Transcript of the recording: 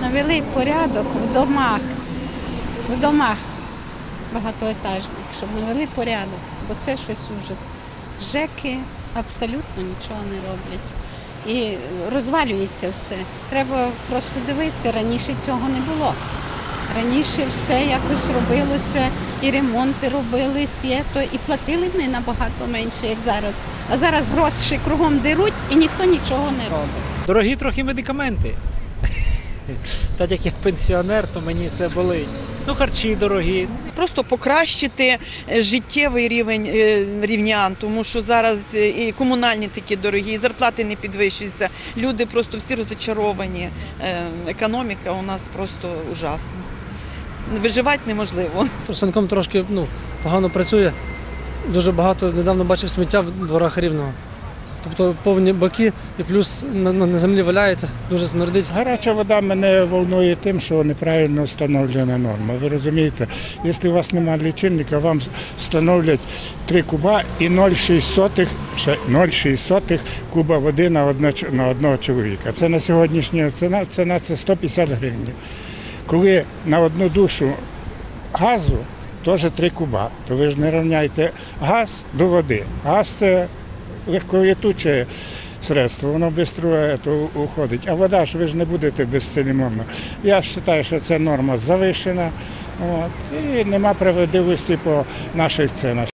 навели порядок в домах, в домах багатоетажних, щоб навели порядок, бо це щось ужас. ЖЕКи абсолютно нічого не роблять. І розвалюється все. Треба просто дивитися, раніше цього не було. Раніше все якось робилося, і ремонти робились, є, то і платили ми набагато менше, як зараз. А зараз гроші кругом деруть і ніхто нічого не робить. Дорогі трохи медикаменти. Так як я пенсіонер, то мені це болить. Ну, харчі дорогі. просто покращити е, життєвий рівень е, рівнян, тому що зараз е, і комунальні такі дорогі, і зарплати не підвищуються. Люди просто всі розочаровані. Економіка у нас просто ужасна. Виживати неможливо. Турсанком трошки ну, погано працює. Дуже багато недавно бачив сміття в дворах рівного. Тобто повні баки і плюс на, на, землі валяється, дуже смердить. Гаряча вода мене волнує тим, що неправильно встановлена норма. Ви розумієте, якщо у вас немає лічильника, вам встановлять 3 куба і 0,6 куба води на одного, на одного чоловіка. Це на сьогоднішню ціна, ціна це 150 гривень. Коли на одну душу газу теж 3 куба, то ви ж не рівняєте газ до води. Газ це легковітуче средство, воно швидко уходить. А вода ж ви ж не будете безцеремонно. Я вважаю, що ця норма завишена. От, і нема справедливості по наших цінах.